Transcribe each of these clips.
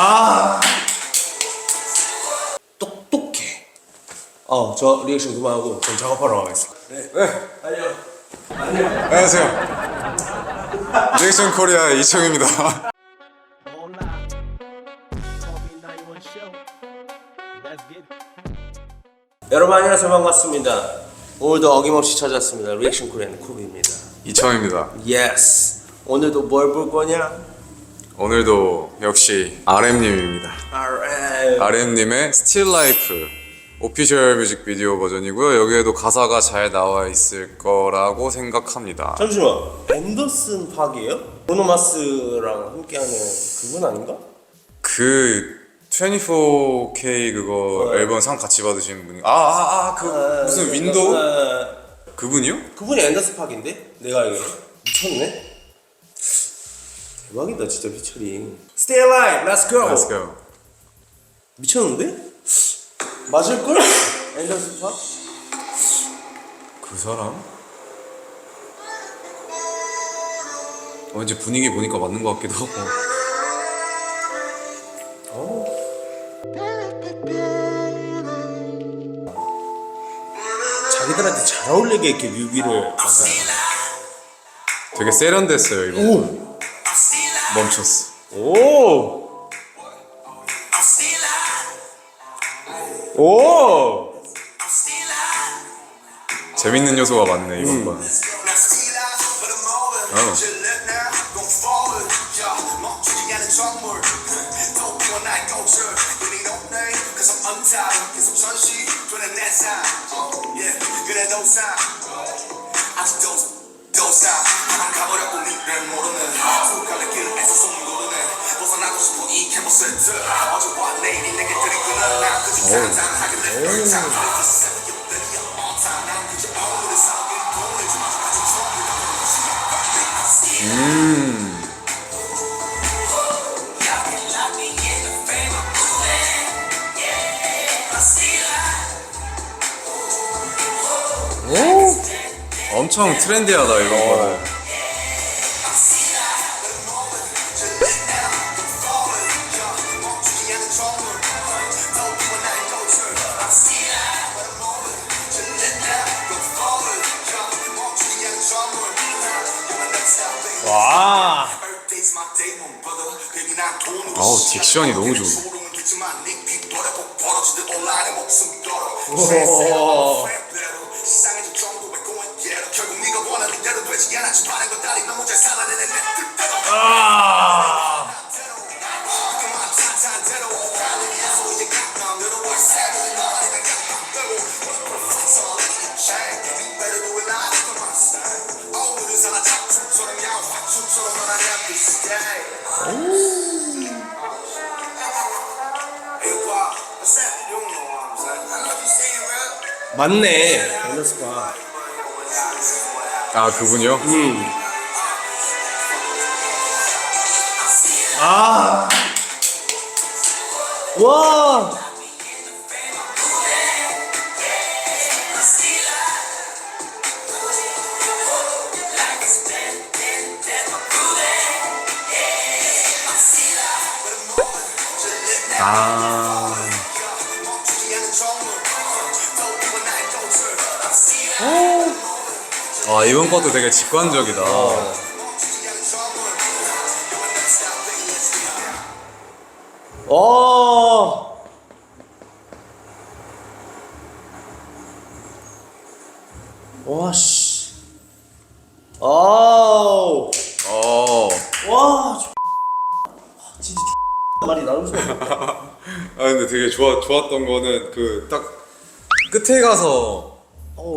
아 똑똑해. 어, 저 리액션 그만하고 전 작업하러 가겠습니다. 네, 네, 안녕. 안녕하세요. 리액션 코리아 이청입니다. Hola. Call me 911 show. Let's get it. 여러분 안녕하세요 반갑습니다. 오늘도 어김없이 찾아왔습니다. 리액션 코리안 쿠비입니다. 이청입니다. 예스. 오늘도 뭘 볼 거냐? 오늘도 역시 RM님입니다. RM. RM님의 Still Life 오피셜 뮤직비디오 버전이고요. 여기에도 가사가 잘 나와 있을 거라고 생각합니다. 잠시만. 앤더슨 팍이에요? 브루노마스랑 함께하는 그분 아닌가? 그 24K 그거 네. 앨범 상 같이 받으신 분이 아아아 그 무슨 윈도우 아, 그분이요? 그분이 앤더슨 팍인데? 내가 알기로 미쳤네. 대박이다 진짜 피처링. Stay alive, let's go. Let's go. 미쳤는데? 맞을 걸? 앤더슨 팍? 그 사람? 왠지 분위기 보니까 맞는 것 같기도 하고. 자기들한테 잘 어울리게 이렇게 뮤비를 만들어. 되게 세련됐어요 이번 거. 멈췄어. 오! 오! 재밌는 요소가 많네 이번 번. 어. 엄청 트렌디하다 이번 거 와! 아우 딕션이 너무 좋네. 오. 맞네. 팍. 아 그분이요? 음. 아! 와! 아. 아 이번 것도 되게 직관적이다. 어. 와 씨. 아우. 어. 와. X- 진짜 말이 나올 수가 없네. 아 근데 되게 좋아 좋았던 거는 그 딱 끝에 가서.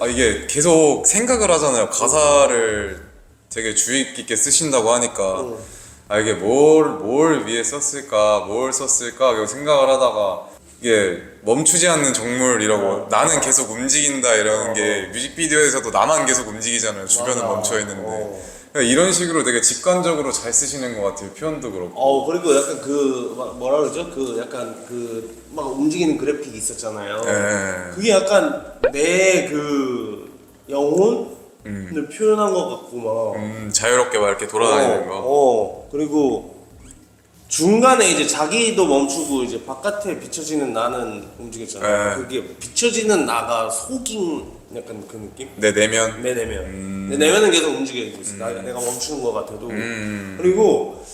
아 이게 계속 생각을 하잖아요. 가사를 되게 주의 깊게 쓰신다고 하니까. 아 이게 뭘 뭘 위해 썼을까, 뭘 썼을까 계속 생각을 하다가 이게 멈추지 않는 정물이라고 나는 계속 움직인다 이러는 게 뮤직비디오에서도 나만 계속 움직이잖아요. 주변은. 멈춰 있는데 어. 그러니까 이런 식으로 되게 직관적으로 잘 쓰시는 것 같아요. 표현도 그렇고. 어 그리고 약간 그 막 뭐라 그러죠? 그 약간 그 막 움직이는 그래픽이 있었잖아요. 예. 그게 약간 내 그 영혼을 표현한 것 같고 막. 음, 자유롭게 막 이렇게 돌아다니는 어, 거. 어 그리고 중간에 이제 자기도 멈추고 이제 바깥에 비춰지는 나는 움직였잖아요. 네. 그게 비춰지는 나가 속인 약간 그 느낌? 내 내면. 내 내면. 내 내면은 계속 움직이고 있어. 나, 내가 멈추는 것 같아도. 그리고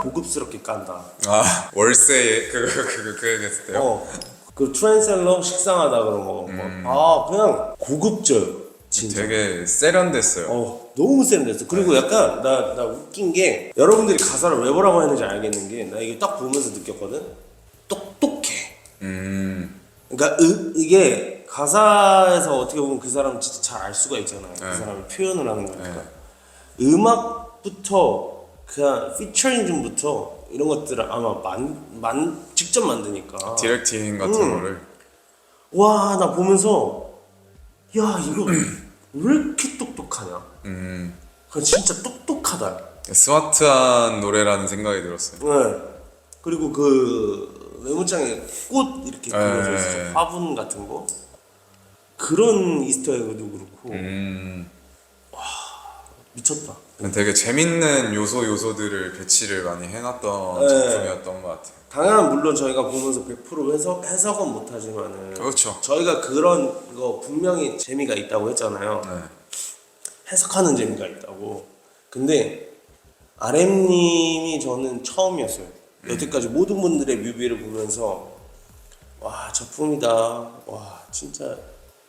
고급스럽게 깐다. 아 월세 그거 그거 그 얘기했을 때요. 어. 그 트랜셀러 식상하다 그런 거. 아 그냥 고급져요. 진짜. 되게 세련됐어요. 어 너무 세련됐어. 그리고 약간 나 나 웃긴 게 여러분들이 가사를 왜 뭐라고 했는지 알겠는 게 나 이게 딱 보면서 느꼈거든. 똑똑해. 음. 그러니까 으, 이게 가사에서 어떻게 보면 그 사람 진짜 잘 알 수가 있잖아요. 그 네. 사람이 표현을 하는 거니까. 음악부터 그냥 피처링좀부터 이런 것들을 아마 만, 만 직접 만드니까. 디렉팅 같은 음. 거를. 와 나 보면서 야 이거 왜 이렇게 똑똑하냐. 음. 진짜 똑똑하다. 스마트한 노래라는 생각이 들었어요. 네. 그리고 그 메모장에 꽃 이렇게 그려져 네. 있어. 화분 같은 거. 그런 이스터에그도 그렇고 음. 미쳤다. 되게 재밌는 요소 요소들을 배치를 많이 해놨던 네. 작품이었던 것 같아요. 당연한 물론 저희가 보면서 100% 해석 해석은 못하지만은 그렇죠. 저희가 그런 거 분명히 재미가 있다고 했잖아요. 네. 해석하는 재미가 있다고. 근데 RM님이 저는 처음이었어요. 여태까지 모든 분들의 뮤비를 보면서 와 작품이다. 와 진짜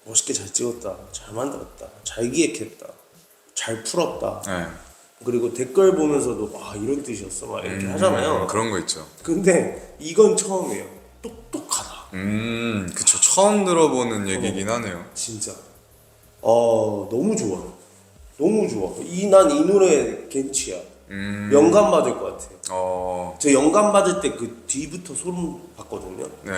멋있게 잘 찍었다. 잘 만들었다. 잘 기획했다. 잘 풀었다. 네. 그리고 댓글 보면서도 와 이런 뜻이었어 막 이렇게 하잖아요. 음, 그런 거 있죠. 근데 이건 처음이에요. 똑똑하다. 음, 그쵸. 처음 들어보는 얘기긴 하네요. 진짜. 어 너무 좋아. 너무 좋아. 이 난 이 노래 겐치야. 음, 영감 받을 것 같아. 어, 저 영감 받을 때 그 뒤부터 소름 받거든요. 네.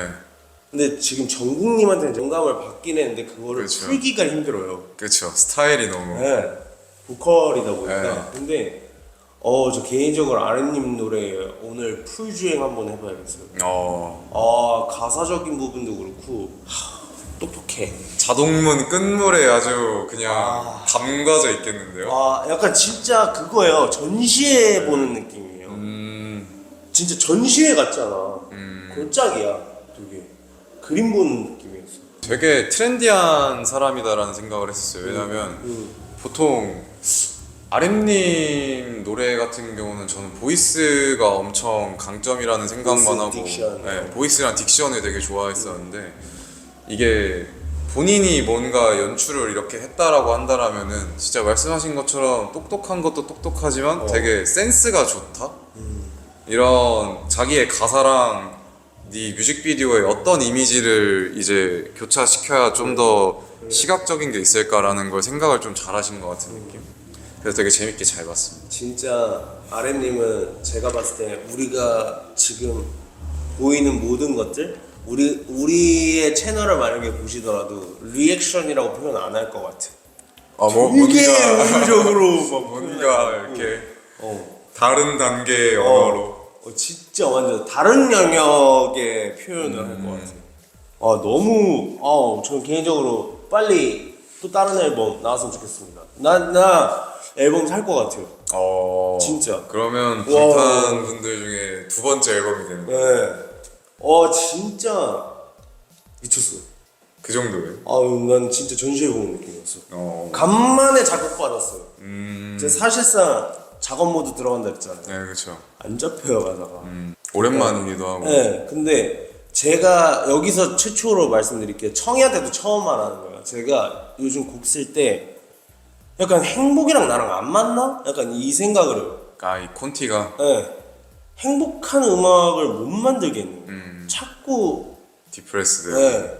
근데 지금 정국님한테 영감을 받긴 했는데 그거를 그렇죠. 풀기가 힘들어요. 그쵸. 스타일이 너무. 네. 보컬이다 보니까. 네. 근데 어 저 개인적으로 아랫님 노래 오늘 풀 주행 한번 해봐야겠어요. 어, 아 가사적인 부분도 그렇고 하, 똑똑해. 자동문 끝물에 아주 그냥 아. 담가져 있겠는데요. 아 약간 진짜 그거예요. 전시회 보는 느낌이에요. 음, 진짜 전시회 같잖아. 음. 골짝이야. 되게 그림 보는 느낌이었어. 되게 트렌디한 사람이다라는 생각을 했었어요. 왜냐면 음. 보통 아렘님 노래 같은 경우는 저는 보이스가 엄청 강점이라는 생각만 보이스, 하고 딕션. 네, 보이스랑 딕션을 되게 좋아했었는데 이게 본인이 뭔가 연출을 이렇게 했다라고 한다라면은 진짜 말씀하신 것처럼 똑똑한 것도 똑똑하지만 어. 되게 센스가 좋다 이런 자기의 가사랑 네 뮤직비디오에 어떤 이미지를 이제 교차시켜야 좀 더 시각적인 게 있을까라는 걸 생각을 좀 잘하신 것 같은 느낌. 그래서 되게 재밌게 잘 봤습니다. 진짜 RM님은 제가 봤을 때 우리가 지금 보이는 모든 것들 우리 우리의 채널을 만약에 보시더라도 리액션이라고 표현 안 할 것 같아. 아뭐 이게 뭔가 의도적으로 막 뭔가 이렇게 어. 다른 단계의 언어로. 어, 진짜 완전 다른 영역의 표현을 할 것 같아. 아 너무 아 저는 개인적으로 빨리 또 다른 앨범 나왔으면 좋겠습니다. 나 나 앨범 살 것 같아요. 어 진짜. 그러면 와. 불탄 분들 중에 두 번째 앨범이 되는 거예요. 네. 어 진짜 미쳤어. 그 정도예요. 아유 난 진짜 전시회 보는 느낌이었어. 어. 간만에 자극 받았어요. 음. 제가 사실상 작업 모드 들어간다 했잖아요. 네 그렇죠. 안 잡혀요 가다가. 음. 오랜만이기도 하고. 네, 근데 제가 여기서 최초로 말씀드릴게요. 청이한테도 처음 말하는 거예요. 제가 요즘 곡 쓸 때 약간 행복이랑 나랑 안 맞나? 약간 이 생각을 해요. 아 이 콘티가 네. 행복한 음악을 못 만들겠네요. 음. 자꾸 디프레스드. 네.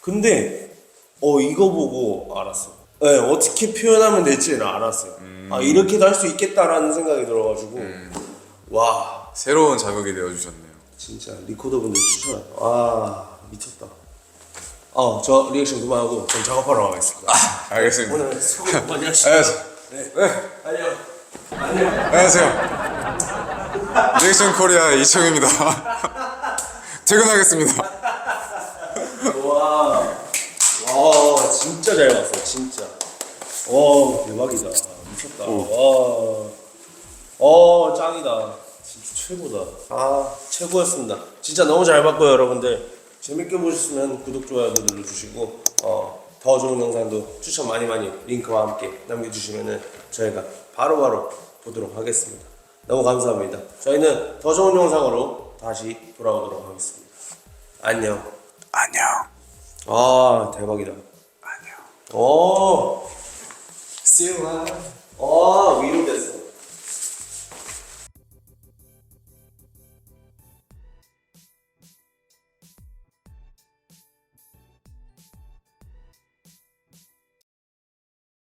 근데 어 이거 보고 알았어. 네, 어떻게 표현하면 될지를 알았어요. 음. 아 이렇게도 할 수 있겠다라는 생각이 들어가지고 와 새로운 자극이 되어 주셨네요. 진짜 리코더 분들 추천. 와 미쳤다. 어 저 리액션 그만하고 전 작업하러 가겠습니다. 알겠습니다. 오늘 수고 많이 하시고. 안녕하세요. 네. 네. 안녕. 안녕. 안녕하세요. 리액션 코리아 이청입니다. 퇴근하겠습니다. 와. 와 진짜 잘 봤어 진짜. 와 대박이다. 미쳤다. 와. 어 짱이다. 최고다. 아 최고였습니다. 진짜 너무 잘 봤고요, 여러분들. 재밌게 보셨으면 구독 좋아요도 눌러주시고 어, 더 좋은 영상도 추천 많이 많이 링크와 함께 남겨주시면은 저희가 바로바로 보도록 하겠습니다. 너무 감사합니다. 저희는 더 좋은 영상으로 다시 돌아오도록 하겠습니다. 안녕. 안녕. 아 대박이다. 안녕. 오. See you. 아 위로 됐어.